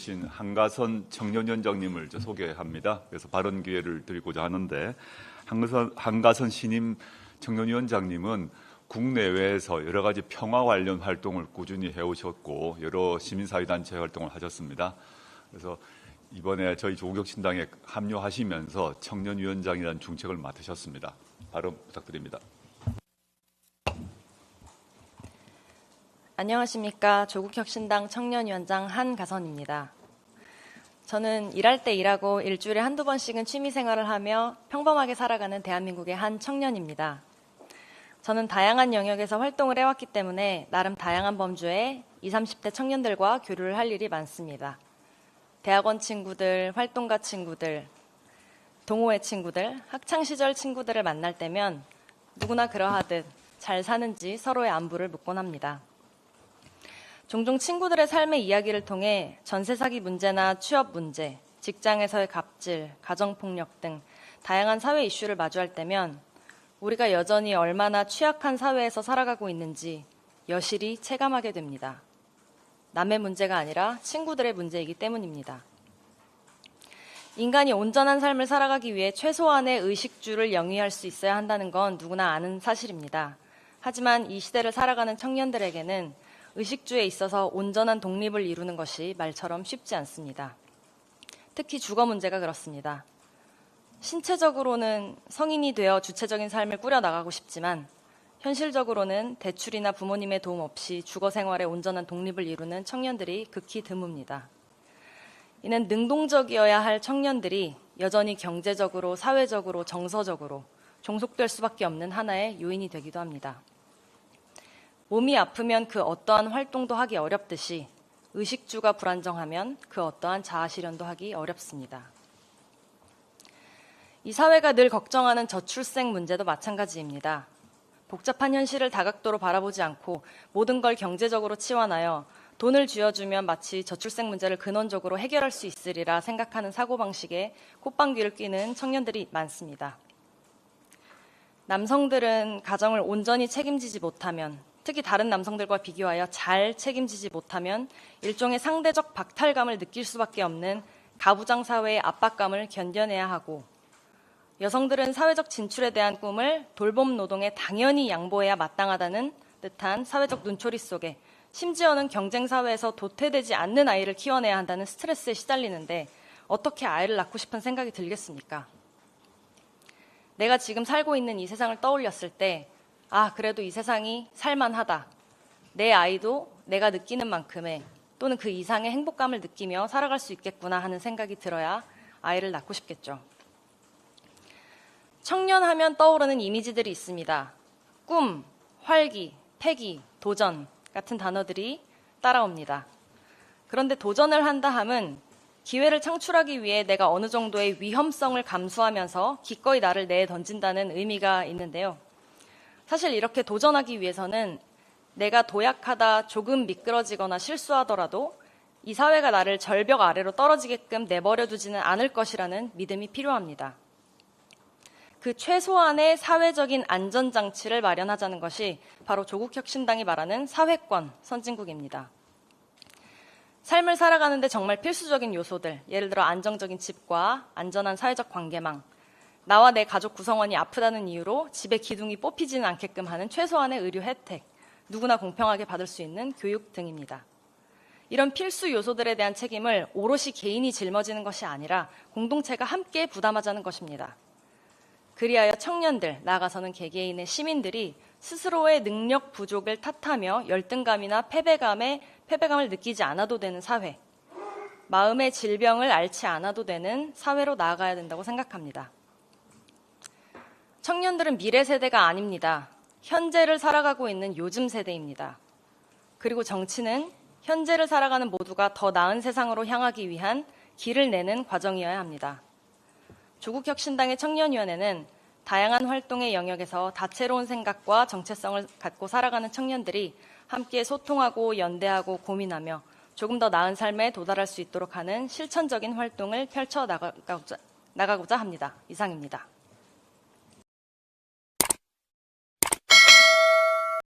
계신 한가선 청년위원장님을 저 소개합니다. 그래서 발언 기회를 드리고자 하는데 한가선, 한가선 신임 청년위원장님은 국내외에서 여러 가지 평화 관련 활동을 꾸준히 해오셨고 여러 시민사회단체 활동을 하셨습니다. 그래서 이번에 저희 조국혁신당에 합류하시면서 청년위원장이라는 중책을 맡으셨습니다. 발언 부탁드립니다. 안녕하십니까. 조국혁신당 청년위원장 한가선입니다. 저는 일할 때 일하고 일주일에 한두 번씩은 취미생활을 하며 평범하게 살아가는 대한민국의 한 청년입니다. 저는 다양한 영역에서 활동을 해왔기 때문에 나름 다양한 범주의 20, 30대 청년들과 교류를 할 일이 많습니다. 대학원 친구들, 활동가 친구들, 동호회 친구들, 학창시절 친구들을 만날 때면 누구나 그러하듯 잘 사는지 서로의 안부를 묻곤 합니다. 종종 친구들의 삶의 이야기를 통해 전세 사기 문제나 취업 문제, 직장에서의 갑질, 가정폭력 등 다양한 사회 이슈를 마주할 때면 우리가 여전히 얼마나 취약한 사회에서 살아가고 있는지 여실히 체감하게 됩니다. 남의 문제가 아니라 친구들의 문제이기 때문입니다. 인간이 온전한 삶을 살아가기 위해 최소한의 의식주를 영위할 수 있어야 한다는 건 누구나 아는 사실입니다. 하지만 이 시대를 살아가는 청년들에게는 의식주에 있어서 온전한 독립을 이루는 것이 말처럼 쉽지 않습니다. 특히 주거 문제가 그렇습니다. 신체적으로는 성인이 되어 주체적인 삶을 꾸려나가고 싶지만 현실적으로는 대출이나 부모님의 도움 없이 주거 생활에 온전한 독립을 이루는 청년들이 극히 드뭅니다. 이는 능동적이어야 할 청년들이 여전히 경제적으로, 사회적으로, 정서적으로 종속될 수밖에 없는 하나의 요인이 되기도 합니다. 몸이 아프면 그 어떠한 활동도 하기 어렵듯이 의식주가 불안정하면 그 어떠한 자아 실현도 하기 어렵습니다. 이 사회가 늘 걱정하는 저출생 문제도 마찬가지입니다. 복잡한 현실을 다각도로 바라보지 않고 모든 걸 경제적으로 치환하여 돈을 쥐어주면 마치 저출생 문제를 근원적으로 해결할 수 있으리라 생각하는 사고방식에 콧방귀를 뀌는 청년들이 많습니다. 남성들은 가정을 온전히 책임지지 못하면 특히 다른 남성들과 비교하여 잘 책임지지 못하면 일종의 상대적 박탈감을 느낄 수밖에 없는 가부장 사회의 압박감을 견뎌내야 하고 여성들은 사회적 진출에 대한 꿈을 돌봄 노동에 당연히 양보해야 마땅하다는 듯한 사회적 눈초리 속에 심지어는 경쟁 사회에서 도태되지 않는 아이를 키워내야 한다는 스트레스에 시달리는데 어떻게 아이를 낳고 싶은 생각이 들겠습니까? 내가 지금 살고 있는 이 세상을 떠올렸을 때, 아, 그래도 이 세상이 살만하다. 내 아이도 내가 느끼는 만큼의 또는 그 이상의 행복감을 느끼며 살아갈 수 있겠구나 하는 생각이 들어야 아이를 낳고 싶겠죠. 청년 하면 떠오르는 이미지들이 있습니다. 꿈, 활기, 패기, 도전 같은 단어들이 따라옵니다. 그런데 도전을 한다 함은 기회를 창출하기 위해 내가 어느 정도의 위험성을 감수하면서 기꺼이 나를 내에 던진다는 의미가 있는데요. 사실 이렇게 도전하기 위해서는 내가 도약하다 조금 미끄러지거나 실수하더라도 이 사회가 나를 절벽 아래로 떨어지게끔 내버려 두지는 않을 것이라는 믿음이 필요합니다. 그 최소한의 사회적인 안전장치를 마련하자는 것이 바로 조국혁신당이 말하는 사회권 선진국입니다. 삶을 살아가는데 정말 필수적인 요소들, 예를 들어 안정적인 집과 안전한 사회적 관계망, 나와 내 가족 구성원이 아프다는 이유로 집에 기둥이 뽑히지는 않게끔 하는 최소한의 의료 혜택, 누구나 공평하게 받을 수 있는 교육 등입니다. 이런 필수 요소들에 대한 책임을 오롯이 개인이 짊어지는 것이 아니라 공동체가 함께 부담하자는 것입니다. 그리하여 청년들, 나아가서는 개개인의 시민들이 스스로의 능력 부족을 탓하며 열등감이나 패배감에 패배감을 느끼지 않아도 되는 사회, 마음의 질병을 앓지 않아도 되는 사회로 나아가야 된다고 생각합니다. 청년들은 미래 세대가 아닙니다. 현재를 살아가고 있는 요즘 세대입니다. 그리고 정치는 현재를 살아가는 모두가 더 나은 세상으로 향하기 위한 길을 내는 과정이어야 합니다. 조국혁신당의 청년위원회는 다양한 활동의 영역에서 다채로운 생각과 정체성을 갖고 살아가는 청년들이 함께 소통하고 연대하고 고민하며 조금 더 나은 삶에 도달할 수 있도록 하는 실천적인 활동을 펼쳐 나가고자, 합니다. 이상입니다.